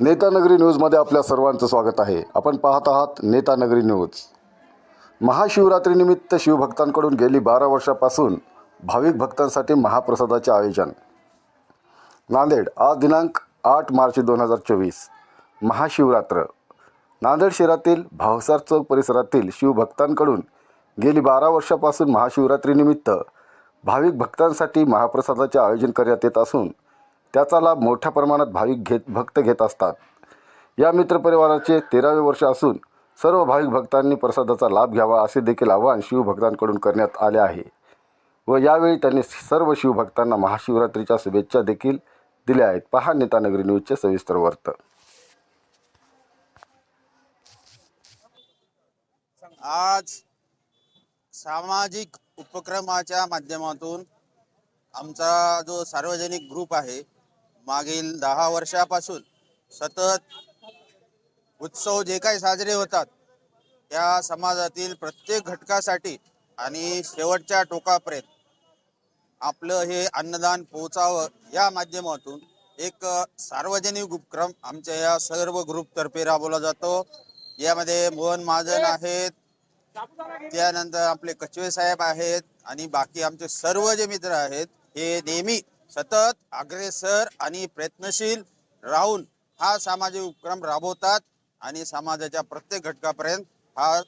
नेतानगरी न्यूजमध्ये आपल्या सर्वांचं स्वागत आहे. आपण पाहत आहात नेतानगरी न्यूज. महाशिवरात्रीनिमित्त शिवभक्तांकडून गेली बारा वर्षापासून भाविक भक्तांसाठी महाप्रसादाचे आयोजन. नांदेड आज दिनांक आठ मार्च दोन हजार चोवीस. महाशिवरात्र. नांदेड शहरातील भावसार चौक परिसरातील शिवभक्तांकडून गेली बारा वर्षापासून महाशिवरात्रीनिमित्त भाविक भक्तांसाठी महाप्रसादाचे आयोजन करण्यात येत असून त्याचा लाभ मोठ्या प्रमाणात भाविक घेत भक्त घेत असतात. या मित्रपरिवाराचे तेरावे वर्ष असून सर्व भाविक भक्तांनी प्रसादाचा लाभ घ्यावा असे देखील आवाहन शिवभक्तांकडून करण्यात आले आहे व यावेळी त्यांनी सर्व शिवभक्तांना महाशिवरात्रीच्या शुभेच्छा देखील दिल्या आहेत. पहा नेतानगरी न्यूजचे सविस्तर वर्त. आज सामाजिक उपक्रमाच्या माध्यमातून आमचा जो सार्वजनिक ग्रुप आहे मागील दहा वर्षापासून सतत उत्सव जे काही साजरे होतात त्या समाजातील प्रत्येक घटकासाठी आणि शेवटच्या टोकापर्यंत आपलं हे अन्नदान पोहोचावं या माध्यमातून एक सार्वजनिक उपक्रम आमच्या या सर्व ग्रुपतर्फे राबवला जातो. यामध्ये मोहन महाजन आहेत त्यानंतर आपले कचवे साहेब आहेत आणि बाकी आमचे सर्व जे मित्र आहेत हे नेहमी सतत अग्रेसर आणि प्रयत्नशील राहून हा सामाजिक उपक्रम राबवतात आणि समाजाच्या प्रत्येक घटकापर्यंत हा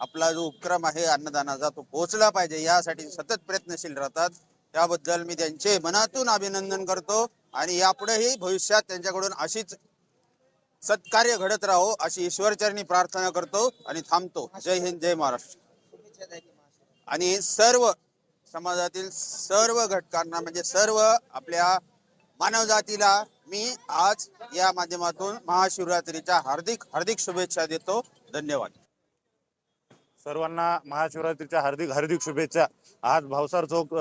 आपला जो उपक्रम आहे अन्नदानाचा तो पोहोचला पाहिजे. यासाठी सतत प्रयत्नशील राहतात. त्याबद्दल मी त्यांचे मनातून अभिनंदन करतो आणि यापुढेही भविष्यात त्यांच्याकडून अशीच सत्कार्य घडत राहो अशी ईश्वरचरणी प्रार्थना करतो आणि थांबतो. जय हिंद जय महाराष्ट्र. आणि सर्व समाजातील सर्व घटकांना म्हणजे सर्व आपल्या मानवजातीला मी आज या माध्यमातून महाशिवरात्रीच्या हार्दिक हार्दिक शुभेच्छा देतो. धन्यवाद. सर्वांना महाशिवरात्रीच्या हार्दिक हार्दिक शुभेच्छा. आज भावसार चौक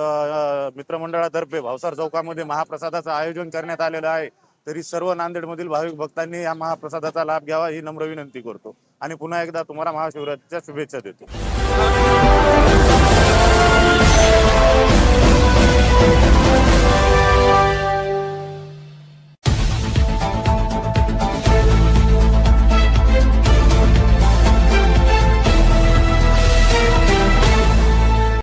मित्रमंडळातर्फे भावसार चौकामध्ये महाप्रसादाचं आयोजन करण्यात आलेलं आहे. तरी सर्व नांदेडमधील भाविक भक्तांनी या महाप्रसादाचा लाभ घ्यावा ही नम्र विनंती करतो. आणि पुन्हा एकदा तुम्हाला महाशिवरात्रीच्या शुभेच्छा देतो.